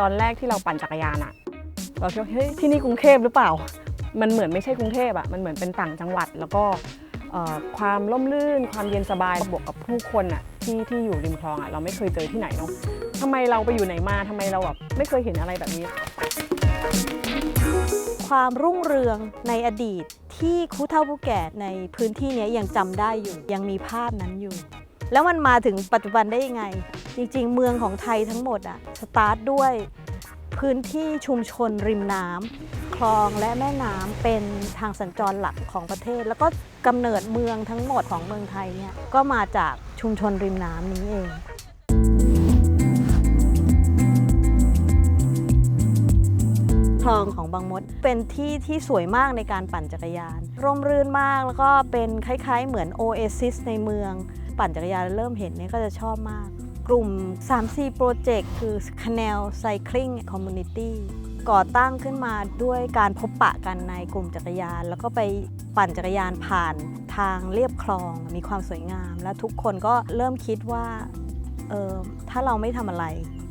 ตอนแรกที่เราปั่นจักรยานอะเราคิดว่าเฮ้ยที่นี่กรุงเทพหรือเปล่า มันเหมือนไม่ใช่กรุงเทพอะมันเหมือนเป็นต่างจังหวัด แล้วก็ความร่มรื่น ความเย็นสบายบวกกับผู้คนอะที่ที่อยู่ริมคลองอะเราไม่เคยเจอที่ไหนเนาะทำไมเราไปอยู่ไหนมาทำไมเราแบบไม่เคยเห็นอะไรแบบนี้ ความรุ่งเรืองในอดีตที่ครูเฒ่าผู้แก่ในพื้นที่นี้ยยังจำได้อยู่ ยังมีภาพนั้นอยู่ แล้วมันมาถึงปัจจุบันได้ยังไง จริงๆ เมืองของไทยทั้งหมดอะสตาร์ทด้วยพื้นที่ชุมชนริมน้ำคลองและแม่น้ำเป็นทางสัญจรหลักของประเทศ แล้วก็กำเนิดเมืองทั้งหมดของเมืองไทยเนี่ยก็มาจากชุมชนริมน้ำนี้เองคลองของบางมดเป็นที่ที่สวยมากในการปั่นจักรยาน ร่มรื่นมากแล้วก็เป็นคล้ายๆ เหมือนโอเอซิสในเมือง ปั่นจักรยานเริ่มเห็นเนี่ยก็จะชอบมาก กลุ่ม 3C Project คือ Canal Cycling Community ก่อตั้งขึ้นมาด้วยการพบปะกันในกลุ่มจักรยาน แล้วก็ไปปั่นจักรยานผ่านทางเรียบคลองมีความสวยงาม และทุกคนก็เริ่มคิดว่าเออถ้าเราไม่ทำอะไร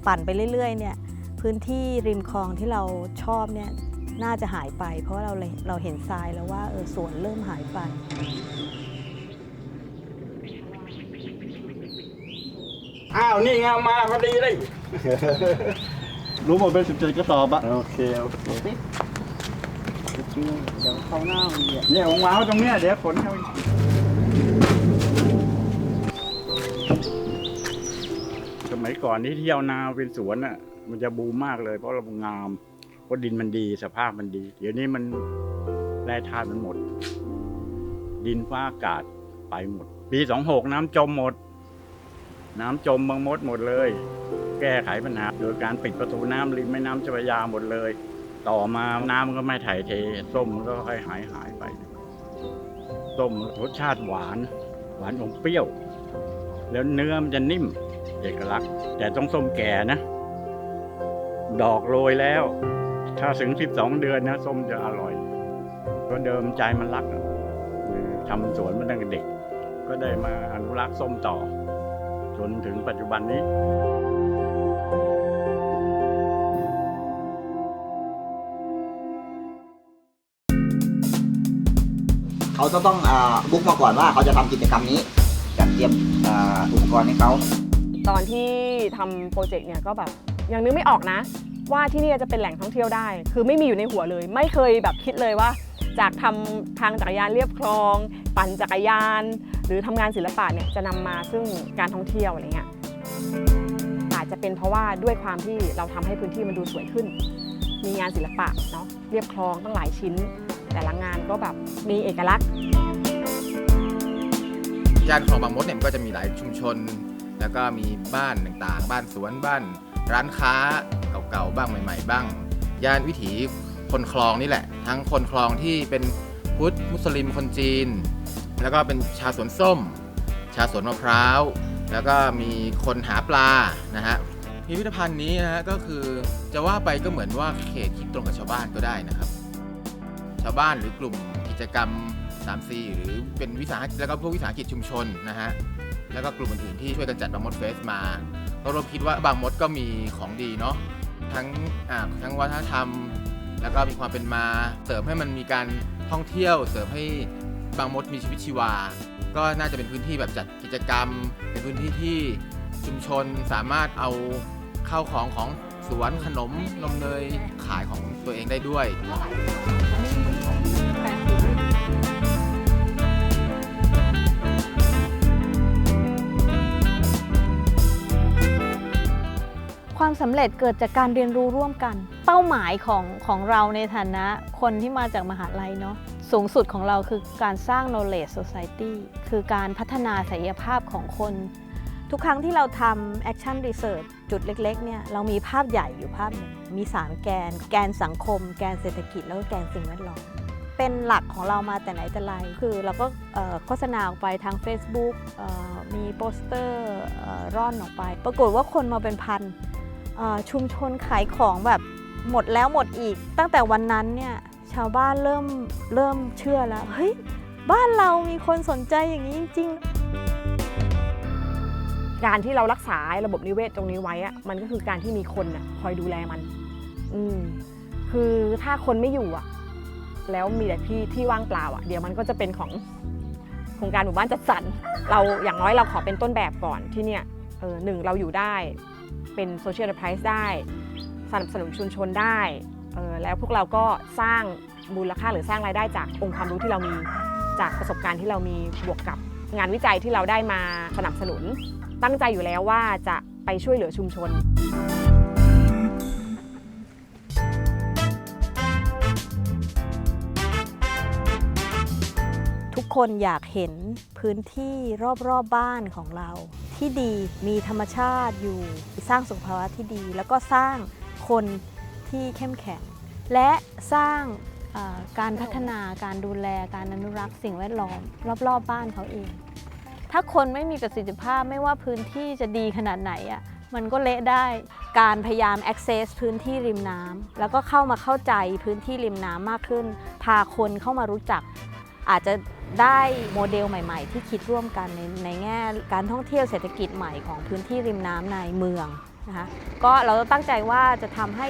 ปั่นไปเรื่อยๆเนี่ยพื้นที่ริมคลองที่เราชอบเนี่ยน่าจะหายไป เพราะเราเลยเราเห็นทรายแล้วว่าเออสวนเริ่มหายไป อ้าวนี่ไงมาพอดีเลย รู้หมดเป็นสิบเจ็ดกระสอบอะโอเคโอเคเดี๋ยวเข้าหน้ามันเนี่ยเนี่ยผมวางไว้ตรงเนี้ยเดี๋ยวขนเข้าสมัยก่อนที่เที่ยวนาเป็นสวนอะ มันจะบูมมากเลย เพราะเรางามเพราะดินมันดีสภาพมันดี เดี๋ยวนี้มันแร่ธาตุมันหมด ดินฟ้าอากาศไปหมด ปีสองหกน้ำจมหมด น้ำจมบางมดหมดเลย แก้ไขปัญหาโดยการปิดประตูน้ำริมแม่น้ำเจ้าพระยาหมดเลย ต่อมาน้ำมันก็ไม่ถ่ายเท ส้มมันก็ค่อยหายหายไป ส้มรสชาติหวาน หวานอมเปรี้ยว แล้วเนื้อมันจะนิ่มเอกลักษณ์ แต่ต้องส้มแก่นะ ดอกโรยแล้ว ถ้าถึง 12 เดือนนะ ส้มจะอร่อย ก็เดิมใจมันรักทำสวนมาตั้งแต่เด็ก ก็ได้มาอนุรักษ์ส้มต่อ จนถึงปัจจุบันนี้เขาจะต้องอ่าบุ๊กมาก่อนว่าเขาจะทำกิจกรรมนี้จัดเตรียมอ่าอุปกรณ์ให้เขาตอนที่ทำโปรเจกต์เนี่ยก็แบบยังนึกไม่ออกนะ ว่าที่นี่จะเป็นแหล่งท่องเที่ยวได้ คือไม่มีอยู่ในหัวเลย ไม่เคยแบบคิดเลยว่า จากทำทางจักรยานเรียบคลอง ปั่นจักรยาน หรือทำงานศิลปะเนี่ยจะนำมาซึ่งการท่องเที่ยวอะไรเงี้ยอาจจะเป็นเพราะว่าด้วยความที่เราทำให้พื้นที่มันดูสวยขึ้น มีงานศิลปะเนาะเรียบคลองตั้งหลายชิ้น แต่ละงานก็แบบมีเอกลักษณ์ย่านคลองบางมดเนี่ยมันก็จะมีหลายชุมชน แล้วก็มีบ้านต่างๆ บ้านสวนบ้าน ร้านค้าเก่าๆบ้างใหม่ ๆ บ้างย่านวิถีคนคลองนี่แหละ ทั้งคนคลองที่เป็นพุทธมุสลิมคนจีน แล้วก็เป็นชาสวนส้ม ชาสวนมะพร้าว แล้วก็มีคนหาปลานะฮะพิพิธภัณฑ์นี้นะฮะก็คือจะว่าไปก็เหมือนว่าเขตคิดตรงกับชาวบ้านก็ได้นะครับ ชาวบ้านหรือกลุ่มกิจกรรม 3C หรือเป็นวิสาหกิจแล้วก็พวกวิสาหกิจชุมชนนะฮะแล้วก็กลุ่มอื่นๆที่ช่วยกันจัดบางมดเฟสมาก็รวมคิดว่าบางมดก็มีของดีเนาะทั้งอ่าทั้งวัฒนธรรม แล้วก็มีความเป็นมาเสริมให้มันมีการท่องเที่ยว เสริมให้ บางมดมีชีวิตชีวา ก็น่าจะเป็นพื้นที่แบบจัดกิจกรรม เป็นพื้นที่ที่ชุมชนสามารถเอาเข้าของของสวนขนมนมเนยขายของตัวเองได้ด้วย ความสำเร็จเกิดจากการเรียนรู้ร่วมกัน เป้าหมายของของเราในฐานะคนที่มาจากมหาลัยเนาะสูงสุดของเราคือการสร้าง knowledge society คือการพัฒนาศักยภาพของคน ทุกครั้งที่เราทำ action research จุดเล็กๆเนี่ยเรามีภาพใหญ่อยู่ภาพนึงมี 3 แกน แกนสังคม แกนเศรษฐกิจแล้วก็แกนสิ่งแวดล้อมเป็นหลักของเรามาแต่ไหนแต่ไรคือเราก็โฆษณาออกไปทาง Facebook มีโปสเตอร์เอ่อร่อนออกไป ปรากฏว่าคนมาเป็นพัน ชุมชนขายของแบบหมดแล้วหมดอีก ตั้งแต่วันนั้นเนี่ยชาวบ้านเริ่มเริ่มเชื่อแล้วเฮ้ยบ้านเรามีคนสนใจอย่างนี้จริงๆ การที่เรารักษาระบบนิเวศตรงนี้ไว้อะมันก็คือการที่มีคนอะคอยดูแลมัน อืมคือถ้าคนไม่อยู่อะแล้วมีแต่ที่ที่ว่างเปล่าอะเดี๋ยวมันก็จะเป็นของโครงการหมู่บ้านจัดสรรเราอย่างน้อยเราขอเป็นต้นแบบก่อนที่เนี่ยเออหนึ่งเราอยู่ได้ เป็นโซเชียลแพ r ไรส์ได้ สนับสนุนชุมชนได้ แล้วพวกเราก็สร้างมูลค่าหรือสร้างรายได้จากองค์ความรู้ที่เรามีจากประสบการณ์ที่เรามีบวกกับงานวิจัยที่เราได้มาสนับสนุน ตั้งใจอยู่แล้วว่าจะไปช่วยเหลือชุมชน คนอยากเห็นพื้นที่รอบๆบบ้านของเรา ที่ดีมีธรรมชาติอยู่สร้างสุขภาวะที่ดี แล้วก็สร้างคนที่เข้มแข็ง และสร้างการพัฒนาการดูแลการอนุรักษ์สิ่งแวดล้อมรอบๆบบ้านเขาเอง ถ้าคนไม่มีประสิทธิภาพไม่ว่าพื้นที่จะดีขนาดไหนอะมันก็เละได้ การพยายาม access พื้นที่ริมน้ำแล้วก็เข้ามาเข้าใจพื้นที่ริมน้ำมากขึ้น พาคนเข้ามารู้จัก อาจจะได้โมเดลใหม่ ๆ ที่คิดร่วมกันในในแง่การท่องเที่ยวเศรษฐกิจใหม่ของพื้นที่ริมน้ำในเมืองนะคะก็เราตั้งใจว่าจะทำให้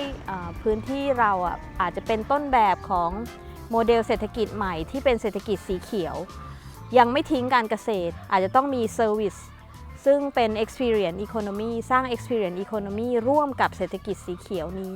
พื้นที่เราอะอาจจะเป็นต้นแบบของโมเดลเศรษฐกิจใหม่ที่เป็นเศรษฐกิจสีเขียว ยังไม่ทิ้งการเกษตร อาจจะต้องมี Service ซึ่งเป็น Experience Economy สร้าง Experience Economy ร่วมกับเศรษฐกิจสีเขียวนี้